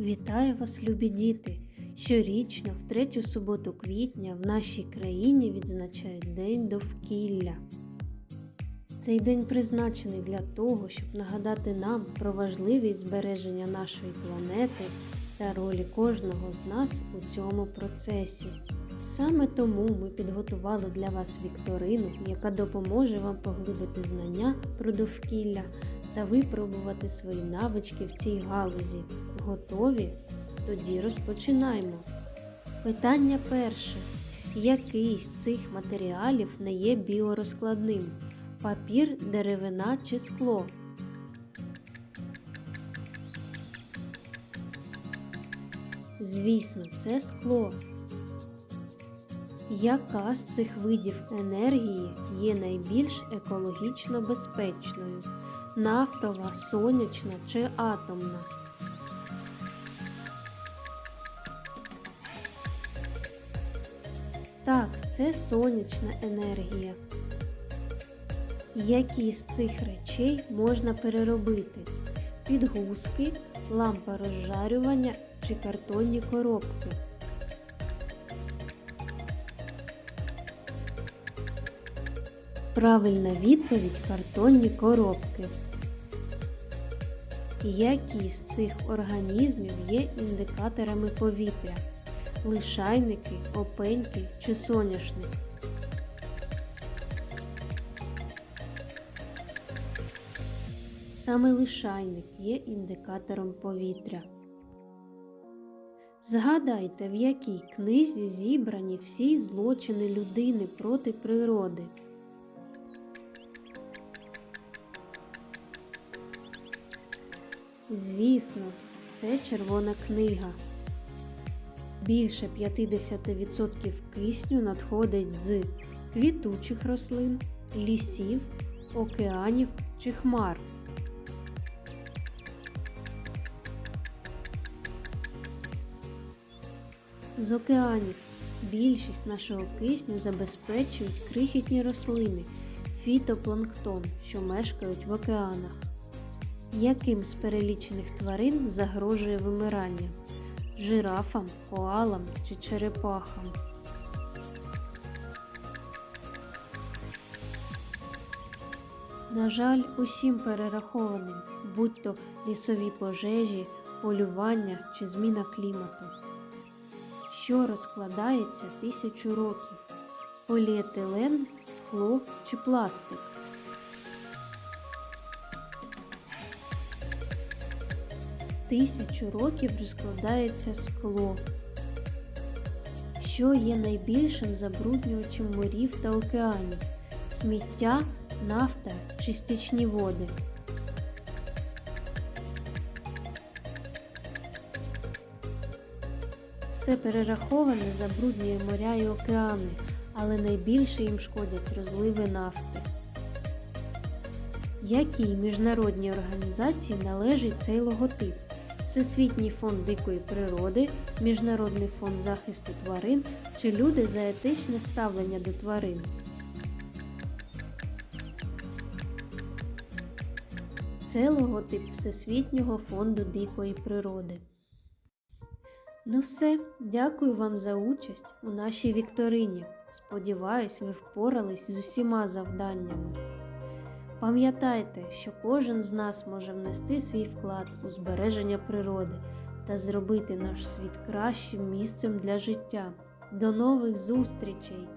Вітаю вас, любі діти! Щорічно, в третю суботу квітня, в нашій країні відзначають День довкілля. Цей день призначений для того, щоб нагадати нам про важливість збереження нашої планети та ролі кожного з нас у цьому процесі. Саме тому ми підготували для вас вікторину, яка допоможе вам поглибити знання про довкілля та випробувати свої навички в цій галузі. Готові? Тоді розпочинаємо. Питання перше. Який з цих матеріалів не є біорозкладним? Папір, деревина чи скло? Звісно, це скло. Яка з цих видів енергії є найбільш екологічно безпечною? Нафтова, сонячна чи атомна? Так, це сонячна енергія. Які з цих речей можна переробити? Підгузки, лампа розжарювання чи картонні коробки? Правильна відповідь картонні коробки. Які з цих організмів є індикаторами повітря? Лишайники, опеньки чи соняшник? Саме лишайник є індикатором повітря. Згадайте, в якій книзі зібрані всі злочини людини проти природи. Звісно, це червона книга. Більше 50% кисню надходить з квітучих рослин, лісів, океанів чи хмар. З океанів більшість нашого кисню забезпечують крихітні рослини, фітопланктон, що мешкають в океанах. Яким з перелічених тварин загрожує вимирання? Жирафам, коалам чи черепахам? На жаль, усім перерахованим, будь то лісові пожежі, полювання чи зміна клімату. Що розкладається тисячу років? Поліетилен, скло чи пластик? Тисячу років розкладається скло. Що є найбільшим забруднювачем морів та океанів? Сміття, нафта чи стічні води? Все перераховане забруднює моря і океани, але найбільше їм шкодять розливи нафти. Якій міжнародній організації належить цей логотип? Всесвітній фонд дикої природи, Міжнародний фонд захисту тварин чи люди за етичне ставлення до тварин? Це логотип Всесвітнього фонду дикої природи. Ну все, дякую вам за участь у нашій вікторині. Сподіваюсь, ви впорались з усіма завданнями. Пам'ятайте, що кожен з нас може внести свій вклад у збереження природи та зробити наш світ кращим місцем для життя. До нових зустрічей!